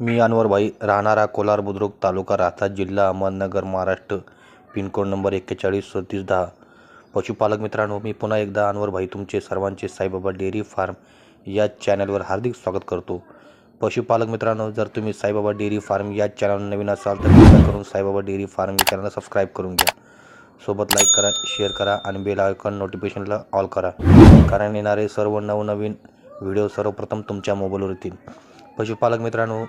मी अनवरभाई राहणारा कोलार बुद्रुक तालुका राहता जिल्हा अहमदनगर महाराष्ट्र. पिनकोड नंबर एक्केचाळीस सदतीस दहा. पशुपालक मित्रांनो मी पुन्हा एकदा अनवरभाई तुमचे सर्वांचे साईबाबा डेअरी फार्म या चॅनलवर हार्दिक स्वागत करतो. पशुपालक मित्रांनो जर तुम्ही साईबाबा डेअरी फार्म या चॅनल नवीन असाल तर कृपया करून साईबाबा डेअरी फार्म या चॅनलला सबस्क्राईब करून घ्या. सोबत लाईक करा शेअर करा आणि बेल आयकॉन नोटिफिकेशनला ऑल करा. कारण येणारे सर्व नवनवीन व्हिडिओ सर्वप्रथम तुमच्या मोबाईलवर येतील. पशुपालक मित्रांनो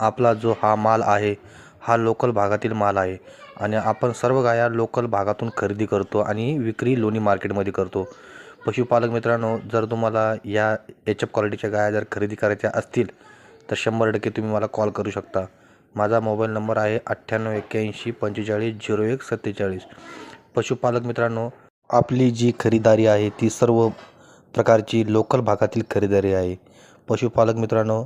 आपला जो हा माल आहे हा लोकल भागातील माल आहे. आणि आपण सर्व गाया लोकल भागातून खरेदी करतो आणि विक्री लोणी मार्केटमध्ये करतो. पशुपालक मित्रांनो जर तुम्हाला या एच एफ क्वालिटीच्या गाया जर खरेदी करायच्या असतील तर शंभर टक्के तुम्ही मला कॉल करू शकता. माझा मोबाईल नंबर आहे अठ्ठ्याण्णव एक्क्याऐंशी पंचेचाळीस झिरो एक सत्तेचाळीस. पशुपालक मित्रांनो आपली जी खरेदारी आहे ती सर्व प्रकारची लोकल भागातील खरेदारी आहे. पशुपालक मित्रांनो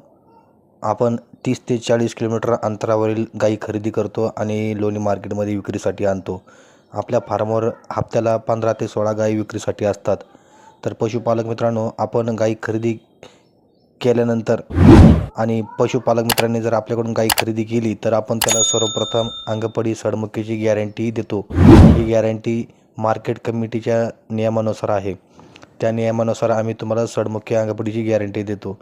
आपण तीस ते चाळीस किलोमीटर अंतरावरील गाई खरेदी करतो आणि लोणी मार्केटमध्ये विक्रीसाठी आणतो. आपल्या फार्मवर हप्त्याला पंधरा ते सोळा गाई विक्रीसाठी असतात. तर पशुपालक मित्रांनो आपण गाई खरेदी केल्यानंतर आणि पशुपालक मित्रांनी जर आपल्याकडून गाई खरेदी केली तर आपण त्याला सर्वप्रथम अंगपडी सडमुकीची गॅरंटी देतो. ही गॅरंटी मार्केट कमिटीच्या नियमानुसार आहे. त्या नियमानुसार आम्ही तुम्हाला सडमुखी अंगपडीची गॅरंटी देतो.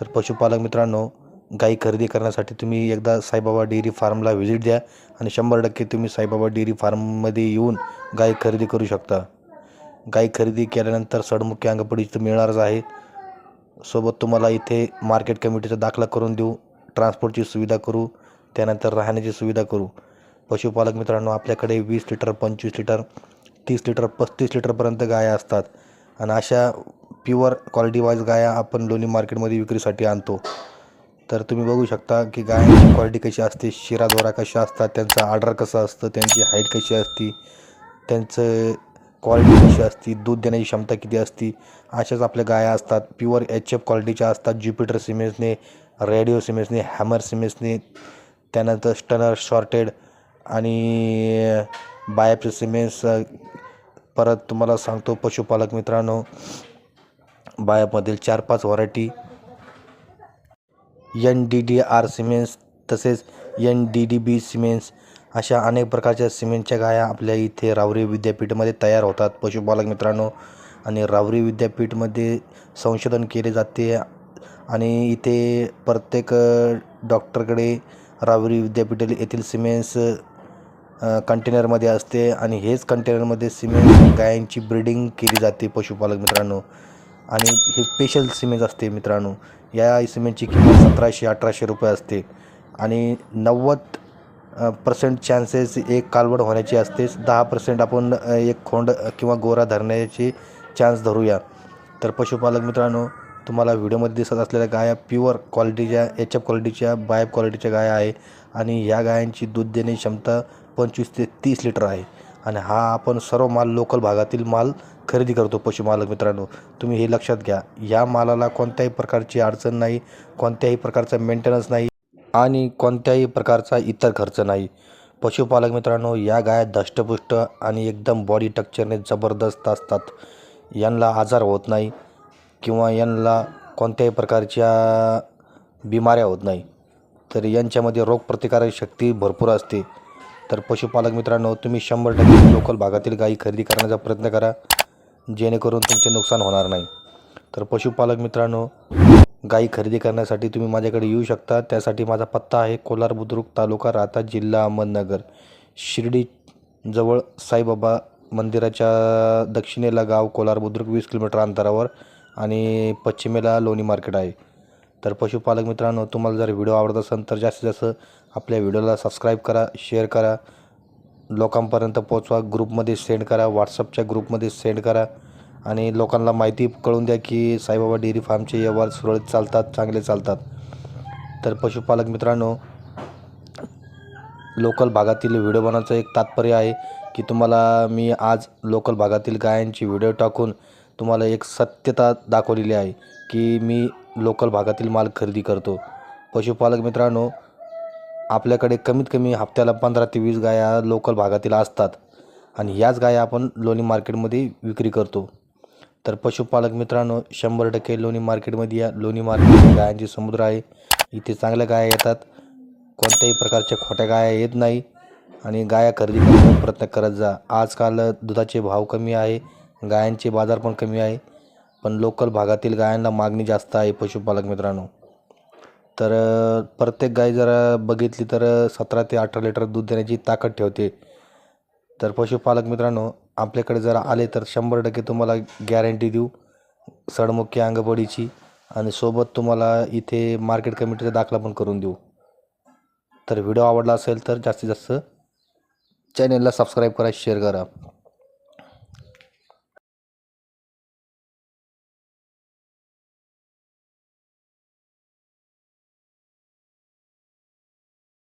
तर पशुपालक मित्रांनो गाई खरेदी करण्यासाठी तुम्ही एकदा साईबाबा डेअरी फार्मला व्हिजिट द्या आणि शंभर टक्के तुम्ही साईबाबा डेअरी फार्ममध्ये येऊन गाय खरेदी करू शकता. गाई खरेदी केल्यानंतर सडमुखी अंगपडी तर मिळणारच आहे. सोबत तुम्हाला इथे मार्केट कमिटीचा दाखला करून देऊ ट्रान्सपोर्टची सुविधा करू त्यानंतर राहण्याची सुविधा करू. पशुपालक मित्रांनो आपल्याकडे वीस लिटर पंचवीस लिटर तीस लिटर पस्तीस लिटरपर्यंत गाया असतात. आणि अशा प्युअर क्वालिटी वाईज गाया आपण लोणी मार्केटमध्ये विक्रीसाठी आणतो. तर तुम्ही बघू शकता की गायांची क्वालिटी कशी असते शिराद्वारा कशा असतात त्यांचं आर्डर कसं असतं त्यांची हाईट कशी असती त्यांचं क्वालिटी कशी असती दूध देण्याची क्षमता किती असती अशाच आपल्या गाया असतात. प्युअर एच एफ क्वालिटीच्या असतात. ज्युपिटर सिमेंट्सने रेडिओ सिमेंट्सने हॅमर सिमेंट्सने त्यानंतर स्टनर शॉर्टेड आणि बायप सिमेन्स परत तुम्हाला सांगतो पशुपालक मित्रांनो बायामधील चार पाच variety N D D R cements तसेच N D D B cements अशा अनेक प्रकारच्या सिमेंटच्या गाया आपल्या इथे रावरी विद्यापीठामध्ये तयार होतात. पशुपालक मित्रांनो आणि रावरी विद्यापीठमध्ये संशोधन केले जाते आणि इथे प्रत्येक डॉक्टरकडे रावरी विद्यापीठ येथील सिमेंट्स कंटेनरमध्ये असते आणि हेच कंटेनरमध्ये सिमेंट गायांची ब्रीडिंग केली जाते पशुपालक मित्रांनो. आणि हे स्पेशल सिमेंट असते मित्रांनो. या सिमेंटची किंमत सतराशे अठराशे रुपये असते. आणि नव्वद पर्सेंट चान्सेस एक कालवड होण्याची असतेच दहा पर्सेंट आपण एक खोंड किंवा गोरा धरण्याची चान्स धरूया. तर पशुपालक मित्रांनो तुम्हाला व्हिडिओमध्ये दिसत असलेल्या गाया प्युअर क्वालिटीच्या एच एफ क्वालिटीच्या बायप क्वालिटीच्या गाया आहे आणि या गायांची दूध देण्याची क्षमता पंचवीस ते तीस लिटर आहे. आणि हा आपण सर्व माल लोकल भागातील माल खरेदी करतो पशुपालक मित्रांनो. तुम्ही हे लक्षात घ्या या मालाला कोणत्याही प्रकारची अडचण नाही कोणत्याही प्रकारचा मेंटेनन्स नाही आणि कोणत्याही प्रकारचा इतर खर्च नाही. पशुपालक मित्रांनो या गाया दष्टपुष्ट आणि एकदम बॉडी टक्चरने जबरदस्त असतात. यांना आजार होत नाही किंवा यांना कोणत्याही प्रकारच्या बिमाऱ्या होत नाही. तर यांच्यामध्ये रोगप्रतिकारक शक्ती भरपूर असते. तर पशुपालक मित्रांनो तुम्ही शंभर टक्के लोकल भागातील गायी खरेदी करण्याचा प्रयत्न करा. जेणेकरून तुमचे नुकसान होणार नाही. तर पशुपालक मित्रांनो गाई खरेदी करण्यासाठी तुम्ही माझ्याकडे येऊ शकता. त्यासाठी माझा पत्ता आहे कोलार बुद्रुक तालुका राहता जिल्हा अहमदनगर. शिर्डी जवळ साईबाबा मंदिराच्या दक्षिणेला गाव कोलार बुद्रुक वीस किलोमीटर अंतरावर आणि पश्चिमेला लोणी मार्केट आहे. तर पशुपालक मित्रांनो तुम्हाला जर व्हिडिओ आवडत असेल तर जास्तीत जास्त आपल्या व्हिडिओला सबस्क्राईब करा शेअर करा लोकांपर्यंत पोचवा ग्रुपमध्ये सेंड करा. व्हॉट्सअपच्या ग्रुपमध्ये सेंड करा. आणि लोकांना माहिती कळून द्या की साईबाबा डेअरी फार्मचे व्यवहार सुरळीत चालतात चांगले चालतात. तर पशुपालक मित्रांनो लोकल भागातील व्हिडिओ बनवायचं एक तात्पर्य आहे की तुम्हाला मी आज लोकल भागातील गायांची व्हिडिओ टाकून तुम्हाला एक सत्यता दाखवलेली आहे की मी लोकल भागातील माल खरेदी करतो. पशुपालक मित्रांनो आपल्याकडे कमीत कमी हप्त्याला पंधरा ते वीस गाया लोकल भागातील असतात. आणि याच गाया आपण लोणी मार्केटमध्ये विक्री करतो. तर पशुपालक मित्रांनो शंभर टक्के लोणी मार्केटमध्ये या लोणी मार्केट गायांचे समुद्र आहे. इथे चांगल्या गाया येतात. कोणत्याही प्रकारच्या खोट्या गाया येत नाही. आणि गाया खरेदी करण्याचा प्रयत्न करत जा. आजकाल दुधाचे भाव कमी आहे. गायांचे बाजार पण कमी आहे. पण लोकल भागातील गायांना मागणी जास्त आहे पशुपालक मित्रांनो. तर प्रत्येक गाय जर बघितली तर सतरा ते अठरा लिटर दूध देण्याची ताकद ठेवते. तर पशुपालक मित्रांनो आपल्याकडे जर आले तर शंभर टक्के तुम्हाला गॅरंटी देऊ. सडमुखी अंगबडीची आणि सोबत तुम्हाला इथे मार्केट कमिटीचा दाखला पण करून देऊ. तर व्हिडिओ आवडला असेल तर जास्तीत जास्त चॅनेलला सबस्क्राईब करा शेअर करा.